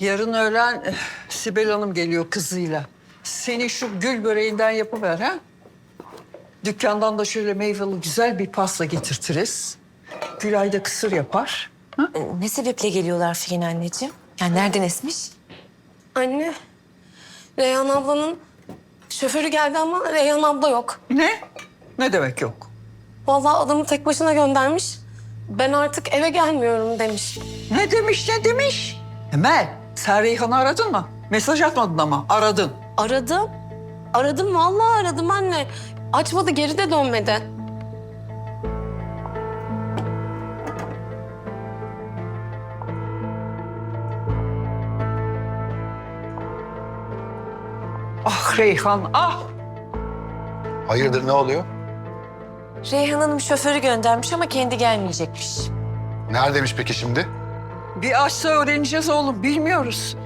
Yarın öğlen eh, Sibel Hanım geliyor kızıyla. Seni şu gül böreğinden yapıver ha. Dükkandan da şöyle meyveli güzel bir pasta getirtiriz. Gülay da kısır yapar. Ne sebeple geliyorlar Figen anneciğim? Yani nereden esmiş? Anne, Reyhan ablanın şoförü geldi ama Reyhan abla yok. Ne? Ne demek yok? Vallahi adamı tek başına göndermiş. Ben artık eve gelmiyorum demiş. Ne demiş ne demiş? Emel sen Reyhan'ı aradın mı? Mesaj atmadın ama aradın. Aradım. Aradım vallahi aradım anne. Açmadı geri de dönmedi. Ah Reyhan ah. Hayırdır ne oluyor? Reyhan Hanım şoförü göndermiş ama kendi gelmeyecekmiş. Neredeymiş peki şimdi? Bir açsa öğreneceğiz oğlum bilmiyoruz.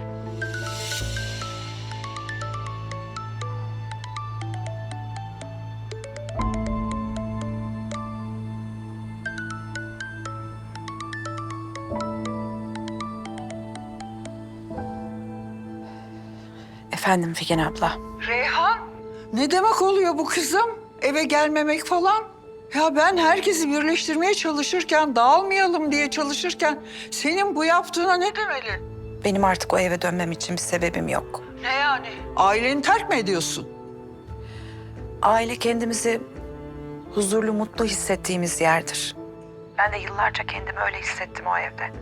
Efendim Figen abla. Reyhan ne demek oluyor bu kızım? Eve gelmemek falan. Ya ben herkesi birleştirmeye çalışırken, dağılmayalım diye çalışırken senin bu yaptığına ne demeli? Benim artık o eve dönmem için bir sebebim yok. Ne yani? Aileni terk mi ediyorsun? Aile kendimizi huzurlu, mutlu hissettiğimiz yerdir. Ben de yıllarca kendimi öyle hissettim o evde.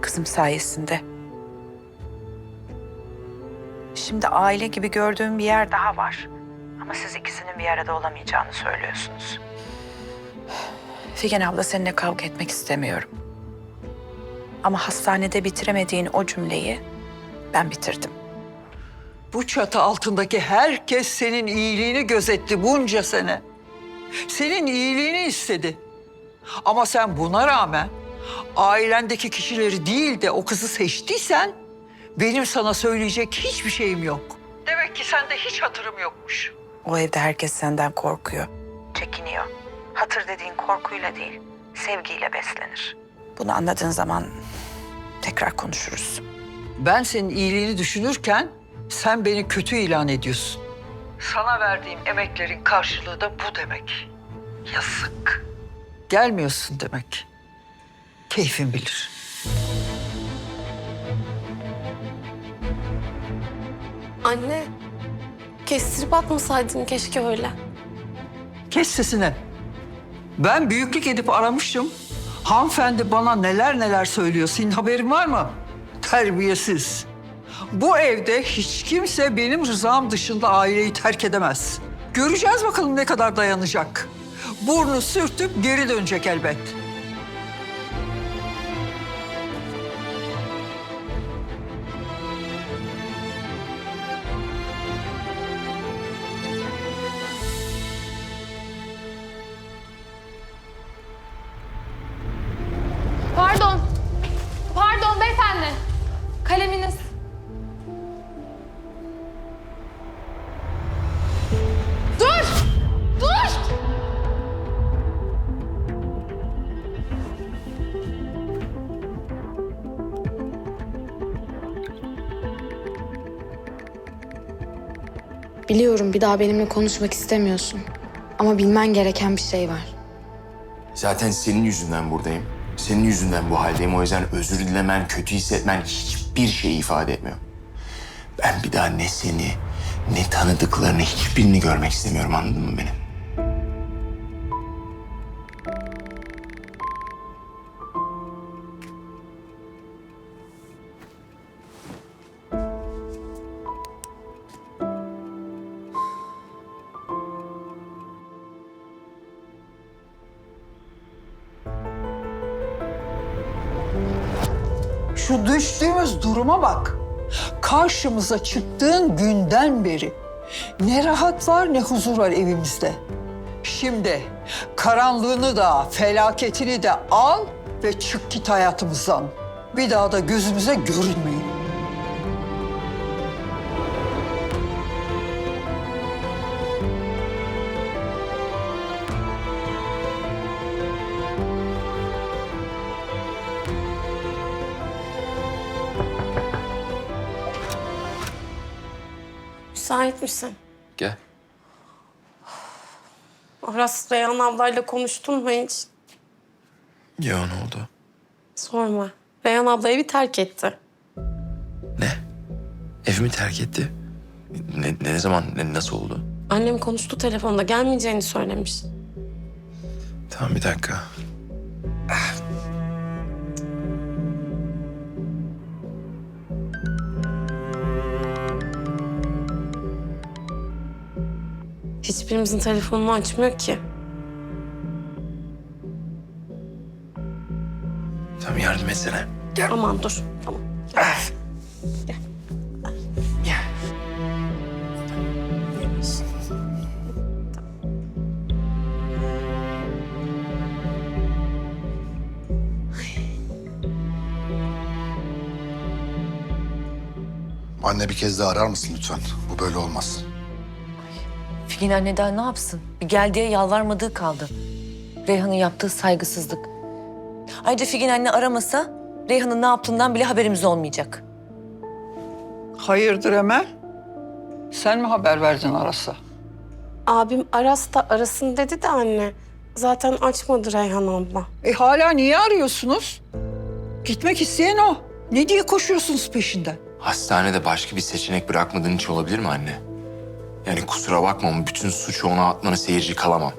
Kızım sayesinde. Şimdi aile gibi gördüğüm bir yer daha var. Ama siz ikisinin bir arada olamayacağını söylüyorsunuz. Figen abla seninle kavga etmek istemiyorum. Ama hastanede bitiremediğin o cümleyi ben bitirdim. Bu çatı altındaki herkes senin iyiliğini gözetti bunca sene. Senin iyiliğini istedi. Ama sen buna rağmen ailendeki kişileri değil de o kızı seçtiysen benim sana söyleyecek hiçbir şeyim yok. Demek ki sende hiç hatırım yokmuş. O evde herkes senden korkuyor. Çekiniyor. Hatır dediğin korkuyla değil, sevgiyle beslenir. Bunu anladığın zaman tekrar konuşuruz. Ben senin iyiliğini düşünürken sen beni kötü ilan ediyorsun. Sana verdiğim emeklerin karşılığı da bu demek. Yazık. Gelmiyorsun demek. Keyfin bilir. Anne, kestirip atmasaydın keşke öyle. Kes sesini. Ben büyüklük edip aramışım. Hanımefendi bana neler neler söylüyor. Senin haberin var mı? Terbiyesiz. Bu evde hiç kimse benim rızam dışında aileyi terk edemez. Göreceğiz bakalım ne kadar dayanacak. Burnu sürtüp geri dönecek elbet. Pardon. Pardon beyefendi. Kaleminiz. Dur! Dur! Biliyorum bir daha benimle konuşmak istemiyorsun. Ama bilmen gereken bir şey var. Zaten senin yüzünden buradayım. Senin yüzünden bu haldeyim. O yüzden özür dilemen, kötü hissetmen hiçbir şey ifade etmiyor. Ben bir daha ne seni, ne tanıdıklarını hiçbirini görmek istemiyorum anladın mı beni? Şu düştüğümüz duruma bak. Karşımıza çıktığın günden beri ne rahat var ne huzur var evimizde. Şimdi karanlığını da felaketini de al ve çık git hayatımızdan. Bir daha da gözümüze görünmeyin. Müsait misin? Gel. Aras Reyhan ablayla konuştun mu hiç? Ya ne oldu? Sorma. Reyhan abla evi terk etti. Ne? Evimi terk etti. Ne, ne zaman, ne, nasıl oldu? Annem konuştu telefonda gelmeyeceğini söylemiş. Tamam bir dakika. Hiçbirimizin telefonunu açmıyor ki. Tamam yardım etsene. Aman dur. Tamam. Anne bir kez daha arar mısın lütfen? Bu böyle olmaz. Figen anne daha ne yapsın? Bir gel diye yalvarmadığı kaldı. Reyhan'ın yaptığı saygısızlık. Ayrıca Figen anne aramasa Reyhan'ın ne yaptığından bile haberimiz olmayacak. Hayırdır Emel? Sen mi haber verdin Aras'a? Abim Aras da arasın dedi de anne. Zaten açmadı Reyhan abla. E hala niye arıyorsunuz? Gitmek isteyen o. Ne diye koşuyorsunuz peşinden? Hastanede başka bir seçenek bırakmadığın için olabilir mi anne? Yani kusura bakma bütün suçu ona atmana seyirci kalamam.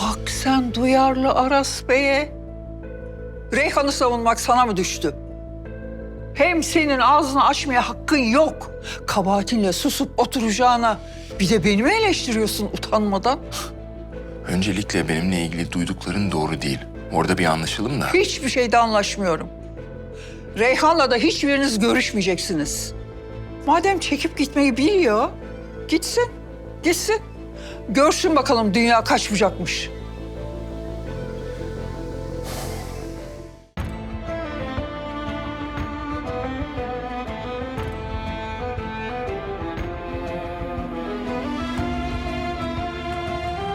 Bak sen duyarlı Aras Bey'e. Reyhan'ı savunmak sana mı düştü? Hem senin ağzını açmaya hakkın yok. Kabahatinle susup oturacağına bir de beni mi eleştiriyorsun utanmadan? Öncelikle benimle ilgili duydukların doğru değil. Orada bir anlaşalım da. Hiçbir şeyde anlaşmıyorum. Reyhan'la da hiçbiriniz görüşmeyeceksiniz. Madem çekip gitmeyi biliyor, gitsin, gitsin. Görsün bakalım dünya kaç bucakmış.